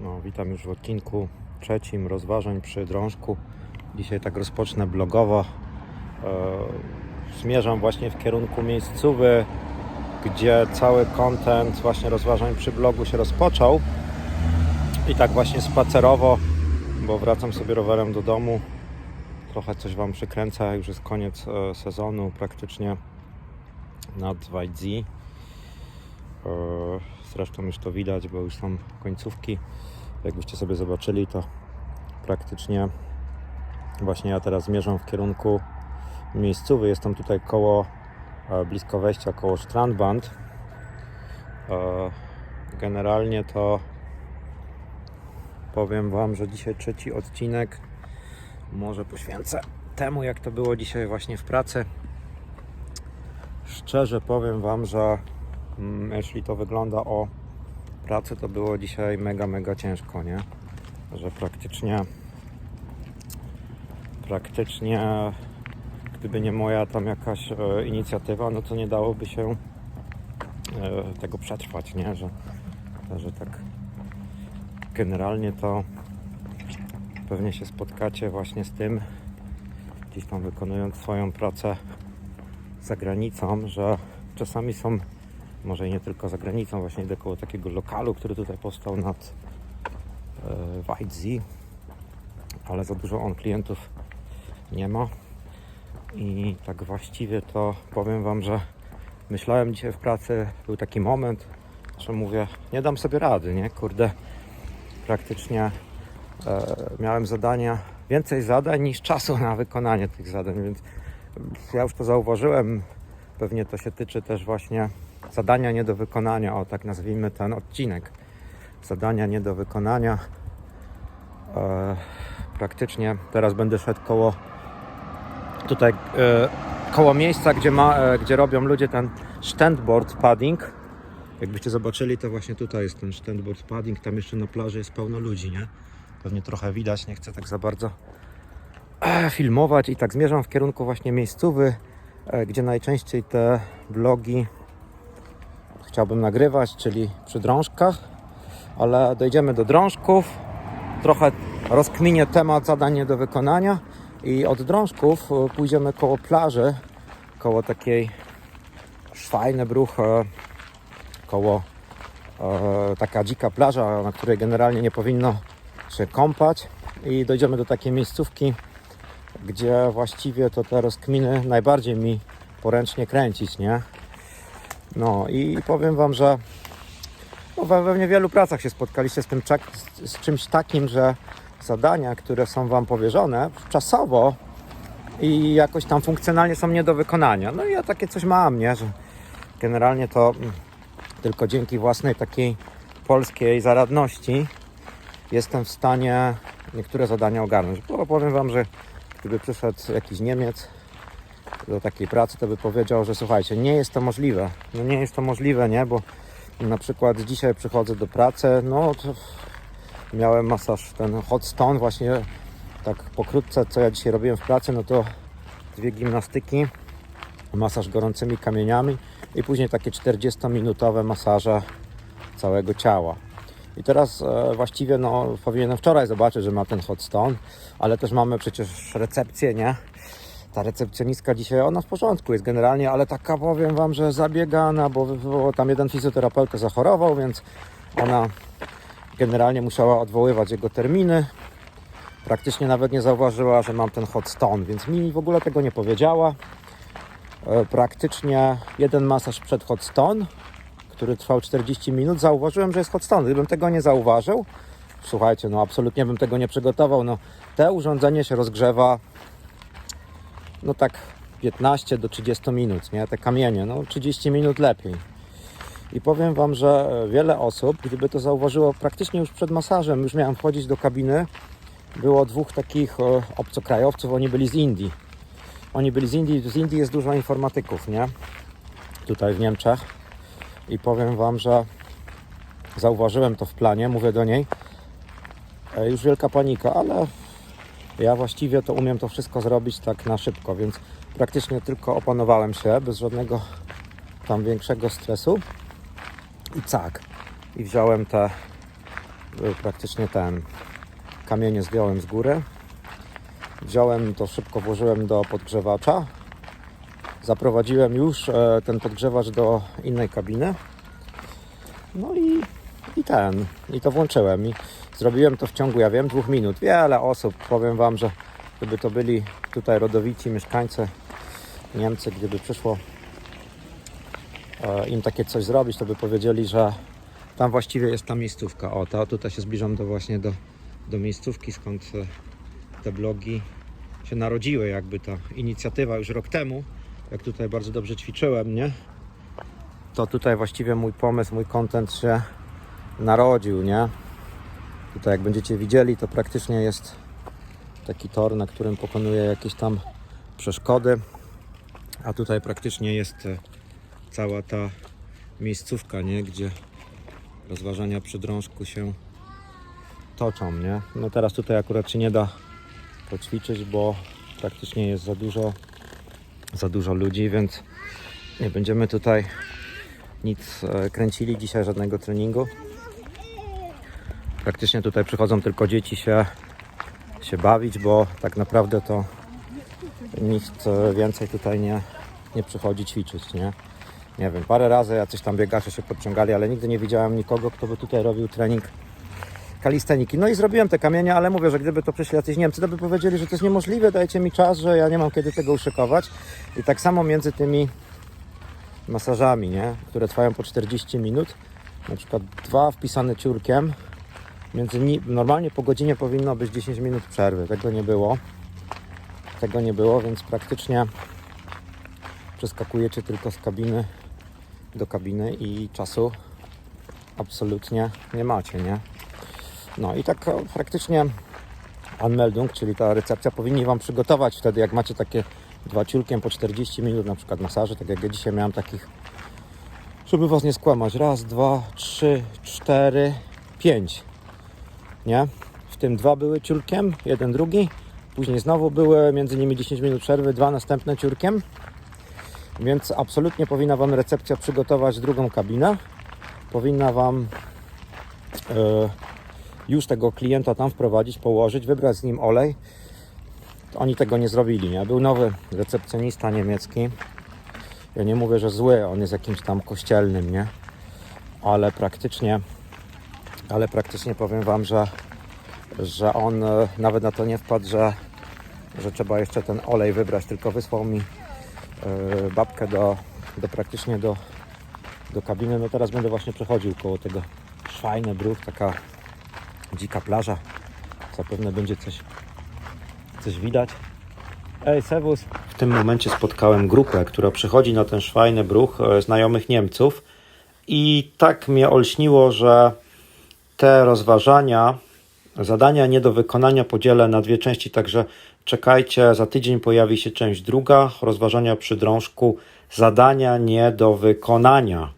No, witam już w odcinku trzecim rozważań przy drążku. Dzisiaj tak rozpocznę blogowo. E, zmierzam właśnie w kierunku miejscowy, gdzie cały content właśnie rozważań przy blogu się rozpoczął. I tak właśnie spacerowo, bo wracam sobie rowerem do domu. Trochę coś Wam przykręca, już jest koniec e, sezonu praktycznie nad Wajdzi. Zresztą już to widać, bo już są końcówki. Jakbyście sobie zobaczyli, to praktycznie właśnie ja teraz zmierzam w kierunku miejscowy. Jestem tutaj koło, e, blisko wejścia, koło Strandband. E, Generalnie to powiem Wam, że dzisiaj trzeci odcinek może poświęcę temu, jak to było dzisiaj właśnie w pracy. Szczerze powiem Wam, że jeśli to wygląda o pracy, to było dzisiaj mega, mega ciężko, nie? Że praktycznie praktycznie gdyby nie moja tam jakaś e, inicjatywa, no to nie dałoby się e, tego przetrwać, nie? Że, że tak generalnie to pewnie się spotkacie właśnie z tym, gdzieś tam wykonując swoją pracę za granicą, że czasami są, może nie tylko za granicą, właśnie idę koło takiego lokalu, który tutaj powstał nad e, Weidzi, ale za dużo on klientów nie ma. I tak właściwie to powiem Wam, że myślałem dzisiaj w pracy, był taki moment, że mówię, nie dam sobie rady, nie? Kurde, praktycznie e, miałem zadania, więcej zadań niż czasu na wykonanie tych zadań, więc ja już to zauważyłem. Pewnie to się tyczy też właśnie zadania nie do wykonania, o tak nazwijmy ten odcinek. Zadania nie do wykonania. E, praktycznie teraz będę szedł koło tutaj e, koło miejsca, gdzie, ma, e, gdzie robią ludzie ten standboard padding. Jakbyście zobaczyli, to właśnie tutaj jest ten standboard padding. Tam jeszcze na plaży jest pełno ludzi, nie? Pewnie trochę widać, nie chcę tak za bardzo e, filmować i tak zmierzam w kierunku właśnie miejscowy, gdzie najczęściej te vlogi chciałbym nagrywać, czyli przy drążkach, ale dojdziemy do drążków, trochę rozkminię temat zadań nie do wykonania i od drążków e, pójdziemy koło plaży, koło takiej Schweinebruch, e, koło e, taka dzika plaża, na której generalnie nie powinno się kąpać i dojdziemy do takiej miejscówki, gdzie właściwie to te rozkminy najbardziej mi poręcznie kręcić, nie? No i powiem Wam, że no, pewnie w wielu pracach się spotkaliście z, tym, z, z czymś takim, że zadania, które są Wam powierzone czasowo i jakoś tam funkcjonalnie są nie do wykonania. No i ja takie coś mam, nie? Że generalnie to mm, tylko dzięki własnej takiej polskiej zaradności jestem w stanie niektóre zadania ogarnąć. Bo powiem Wam, że gdyby przyszedł jakiś Niemiec do takiej pracy, to by powiedział, że słuchajcie, nie jest to możliwe. No nie jest to możliwe, nie? Bo na przykład dzisiaj przychodzę do pracy, no miałem masaż ten hot stone właśnie tak pokrótce, co ja dzisiaj robiłem w pracy, no to dwie gimnastyki, masaż gorącymi kamieniami i później takie 40-minutowe masaże całego ciała. I teraz e, właściwie no, powinienem wczoraj zobaczyć, że ma ten hot stone, ale też mamy przecież recepcję, nie? Ta recepcjonistka dzisiaj, ona w porządku jest generalnie, ale taka powiem Wam, że zabiegana, bo, bo tam jeden fizjoterapeuta zachorował, więc ona generalnie musiała odwoływać jego terminy. Praktycznie nawet nie zauważyła, że mam ten hot stone, więc mi w ogóle tego nie powiedziała. E, Praktycznie jeden masaż przed hot stone, który trwał 40 minut, zauważyłem, że jest hot. Gdybym tego nie zauważył, słuchajcie, no absolutnie bym tego nie przygotował. No, te urządzenie się rozgrzewa no tak 15 do 30 minut, nie? Te kamienie, no 30 minut lepiej. I powiem Wam, że wiele osób, gdyby to zauważyło praktycznie już przed masażem, już miałem wchodzić do kabiny, było dwóch takich e, obcokrajowców, oni byli z Indii. Oni byli z Indii, z Indii jest dużo informatyków, nie? Tutaj w Niemczech. I powiem Wam, że zauważyłem to w planie, mówię do niej, e, już wielka panika, ale ja właściwie to umiem to wszystko zrobić tak na szybko, więc praktycznie tylko opanowałem się bez żadnego tam większego stresu. I tak. I wziąłem te praktycznie ten kamienie zdjąłem z góry. Wziąłem to szybko, włożyłem do podgrzewacza. Zaprowadziłem już e, ten podgrzewacz do innej kabiny. No i, i ten, i to włączyłem. I zrobiłem to w ciągu, ja wiem, dwóch minut. Wiele osób, powiem Wam, że gdyby to byli tutaj rodowici mieszkańcy Niemcy, gdyby przyszło e, im takie coś zrobić, to by powiedzieli, że tam właściwie jest ta miejscówka. O, tutaj się zbliżam do właśnie do, do miejscówki, skąd e, te blogi się narodziły, jakby ta inicjatywa już rok temu, jak tutaj bardzo dobrze ćwiczyłem, nie? To tutaj właściwie mój pomysł, mój content się narodził, nie? Tutaj jak będziecie widzieli, to praktycznie jest taki tor, na którym pokonuję jakieś tam przeszkody, a tutaj praktycznie jest e, cała ta miejscówka, nie? Gdzie rozważania przy drążku się toczą, nie? No teraz tutaj akurat się nie da poćwiczyć, bo praktycznie jest za dużo za dużo ludzi, więc nie będziemy tutaj nic e, kręcili dzisiaj, żadnego treningu. Praktycznie tutaj przychodzą tylko dzieci się, się bawić, bo tak naprawdę to nikt e, więcej tutaj nie, nie przychodzi ćwiczyć, nie? Nie wiem, parę razy jacyś tam biegacze się podciągali, ale nigdy nie widziałem nikogo, kto by tutaj robił trening kalisteniki. No i zrobiłem te kamienie, ale mówię, że gdyby to przyszli jacyś Niemcy, to by powiedzieli, że to jest niemożliwe, dajcie mi czas, że ja nie mam kiedy tego uszykować. I tak samo między tymi masażami, nie? które trwają po 40 minut, na przykład dwa wpisane ciurkiem, między ni- normalnie po godzinie powinno być 10 minut przerwy. Tego nie było. Tego nie było, więc praktycznie przeskakujecie tylko z kabiny do kabiny i czasu absolutnie nie macie, nie? No i tak o, praktycznie Anmeldung, czyli ta recepcja powinni Wam przygotować wtedy, jak macie takie dwa ciulkiem po 40 minut na przykład masaży, tak jak ja dzisiaj miałem takich, żeby Was nie skłamać, raz, dwa, trzy, cztery, pięć, nie? W tym dwa były ciurkiem, jeden drugi, później znowu były między nimi 10 minut przerwy, dwa następne ciurkiem, więc absolutnie powinna Wam recepcja przygotować drugą kabinę, powinna Wam e, już tego klienta tam wprowadzić, położyć, wybrać z nim olej. To oni tego nie zrobili, nie? Był nowy recepcjonista niemiecki. Ja nie mówię, że zły, on jest jakimś tam kościelnym, nie? Ale praktycznie, ale praktycznie powiem Wam, że, że on e, nawet na to nie wpadł, że, że trzeba jeszcze ten olej wybrać, tylko wysłał mi e, babkę do, do praktycznie do, do kabiny. No teraz będę właśnie przechodził koło tego Schweinebruch, taka dzika plaża. Zapewne będzie coś, coś widać. Ej, Sewus. W tym momencie spotkałem grupę, która przychodzi na ten Schweinebruch e, znajomych Niemców i tak mnie olśniło, że te rozważania, zadania nie do wykonania podzielę na dwie części, także czekajcie, za tydzień pojawi się część druga, rozważania przy drążku, zadania nie do wykonania.